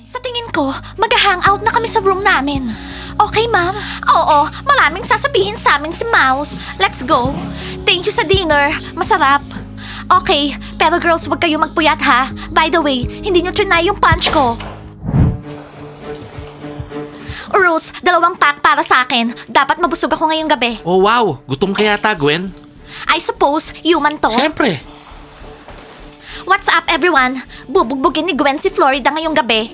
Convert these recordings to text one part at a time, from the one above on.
Sa tingin ko, mag-hangout na kami sa room namin. Okay, ma'am? Oo, maraming sasabihin sa amin si Mouse. Let's go. Thank you sa dinner. Masarap. Okay, pero girls, wag kayo magpuyat ha. By the way, hindi nyo trinay yung punch ko. Rose, dalawang pack para sa akin. Dapat mabusog ako ngayong gabi. Oh wow, gutom ka yata Gwen? I suppose, human to. Siyempre. What's up, everyone? Bubugbugin ni Gwen si Florida ngayong gabi.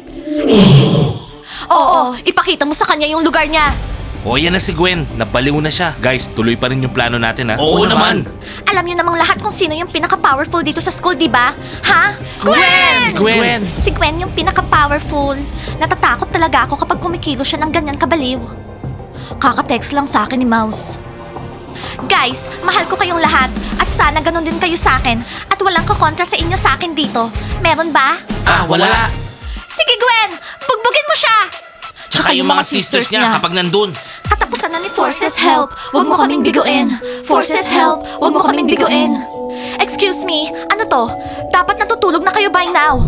Oo, ipakita mo sa kanya yung lugar niya. O yan na si Gwen, nabaliw na siya. Guys, tuloy pa rin yung plano natin ha. Oo naman. Alam niyo namang lahat kung sino yung pinaka-powerful dito sa school, di ba? Ha? Gwen! Si Gwen! Si Gwen yung pinaka-powerful. Natatakot talaga ako kapag kumikilo siya ng ganyan kabaliw. Kaka-text lang sa akin ni Mouse. Guys, mahal ko kayong lahat at sana ganun din kayo sa akin at walang kakontra sa inyo sa akin dito. Meron ba? Ah, wala. Sige Gwen, bugbugin mo siya! Tsaka yung mga sisters niya kapag nandun. Katapusan na ni Forces Help, wag mo kaming biguin. Forces Help, wag mo kaming biguin. Excuse me, ano to? Dapat natutulog na kayo by now.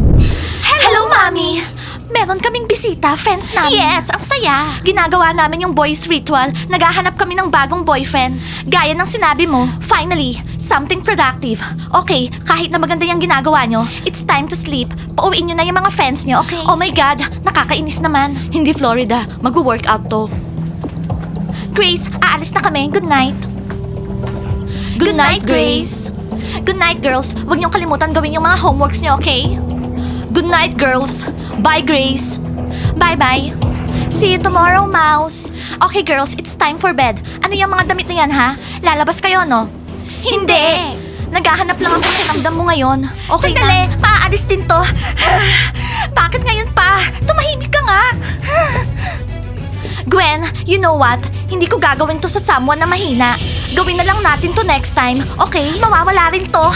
Hello, Mommy! Meron kaming bisita, friends namin. Yes, ang saya. Ginagawa namin yung boys ritual. Naghahanap kami ng bagong boyfriends. Gaya ng sinabi mo, finally, something productive. Okay, kahit na maganda yung ginagawa nyo, it's time to sleep. Pauwiin nyo na yung mga friends nyo, okay? Oh my God, nakakainis naman. Hindi Florida, mag-workout to. Grace, aalis na kami. Good night. Good, night, Grace. Good night, girls. Huwag niyong kalimutan gawin yung mga homeworks niyo, okay? Good night, girls. Bye, Grace. Bye-bye. See you tomorrow, Mouse. Okay, girls, it's time for bed. Ano yung mga damit na yan, ha? Lalabas kayo, no? Hindi. Naghahanap lang ang pakiramdam mo ngayon. Okay Sandali, maaalis din to. Bakit ngayon pa? Tumahimik ka nga. Gwen, you know what? Hindi ko gagawin to sa someone na mahina. Gawin na lang natin to next time, okay? Mawawala rin to.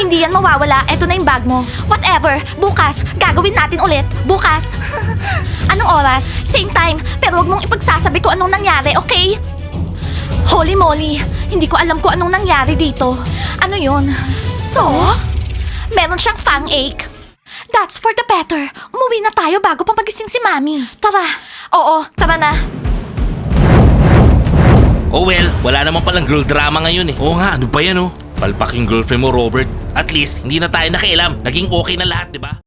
Hindi yan mawawala. Eto na yung bag mo. Whatever. Bukas, gagawin natin ulit. Bukas. Anong oras? Same time. Pero wag mong ipagsasabi ko anong nangyari, okay? Holy moly! Hindi ko alam kung anong nangyari dito. Ano yun? So? Meron siyang fang ache. That's for the better. Umuwi na tayo bago pa magising si Mami. Tara. Oo, tara na. Oh well, wala naman palang girl drama ngayon eh. Oo nga, ano ba yan oh? Palpak yung girlfriend mo, Robert. At least, hindi na tayo nakialam. Naging okay na lahat, di ba?